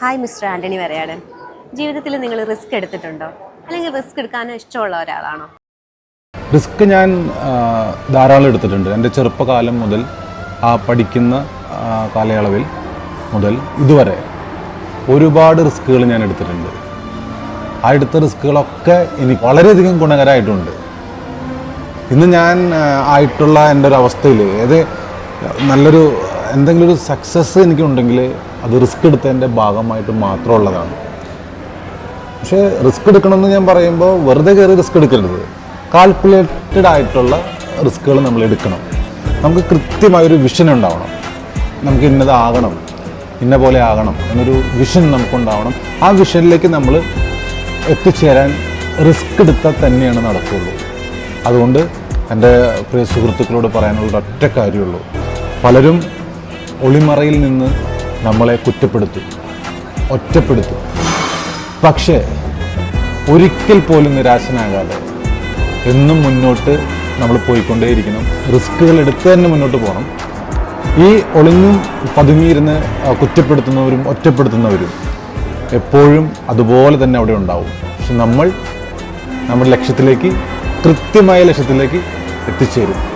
Hi mister Antony വരയാടൻ ജീവിതത്തിൽ നിങ്ങൾ risk എടുത്തിട്ടുണ്ടോ? അല്ലെങ്കിൽ റിസ്ക് എടുക്കാൻ ഇഷ്ടമുള്ള ഒരാളാണോ? റിസ്ക് ഞാൻ ധാരാളം എടുത്തിട്ടുണ്ട്. എന്റെ ചെറുപ്പകാലം മുതൽ ആ പഠിക്കുന്ന കാലയളവിൽ മുതൽ ഇതുവരെ ഒരുപാട് റിസ്ക്കുകൾ ഞാൻ എടുത്തിട്ടുണ്ട്. ആ എടുത്ത റിസ്ക്കുകളൊക്കെ എനിക്ക് വളരെയധികം ഗുണകരമായിട്ടുണ്ട്. ഇന്ന് ഞാൻ ആയിട്ടുള്ള എന്റെ ഒരു അവസ്ഥയിൽ ഏത് നല്ലൊരു എന്തെങ്കിലും ഒരു സക്സസ് എനിക്കുണ്ടെങ്കിൽ അത് റിസ്ക് എടുത്തതിന്റെ ഭാഗമായിട്ട് മാത്രമുള്ളതാണ്. പക്ഷേ റിസ്ക് എടുക്കണമെന്ന് ഞാൻ പറയുമ്പോൾ വെറുതെ കയറി റിസ്ക് എടുക്കരുത്. കാൽക്കുലേറ്റഡ് ആയിട്ടുള്ള റിസ്ക്കുകൾ നമ്മൾ എടുക്കണം. നമുക്ക് കൃത്യമായൊരു വിഷൻ ഉണ്ടാവണം. നമുക്ക് ഇന്നതാകണം ഇന്ന പോലെ ആകണം എന്നൊരു വിഷൻ നമുക്കുണ്ടാവണം. ആ വിഷനിലേക്ക് നമ്മൾ എത്തിച്ചേരാൻ റിസ്ക് എടുത്താൽ തന്നെയാണ് നടക്കുള്ളൂ. അതുകൊണ്ട് എന്റെ പ്രിയ സുഹൃത്തുക്കളോട് പറയാനുള്ള കാര്യമുള്ളൂ. പലരും ഒളിമറയിൽ നിന്ന് നമ്മളെ കുറ്റപ്പെടുത്തും. ഒറ്റപ്പെടുത്തും. പക്ഷേ ഒരിക്കൽ പോലും നിരാശനാകാതെ എന്നും മുന്നോട്ട് നമ്മൾ പോയിക്കൊണ്ടേയിരിക്കണം. റിസ്ക്കുകൾ എടുത്ത് തന്നെ മുന്നോട്ട് പോകണം. ഈ ഒളിഞ്ഞും പതുങ്ങിയിരുന്ന് കുറ്റപ്പെടുത്തുന്നവരും ഒറ്റപ്പെടുത്തുന്നവരും എപ്പോഴും അതുപോലെ തന്നെ അവിടെ ഉണ്ടാവും. പക്ഷെ നമ്മൾ നമ്മുടെ ലക്ഷ്യത്തിലേക്ക് കൃത്യമായ ലക്ഷ്യത്തിലേക്ക് എത്തിച്ചേരും.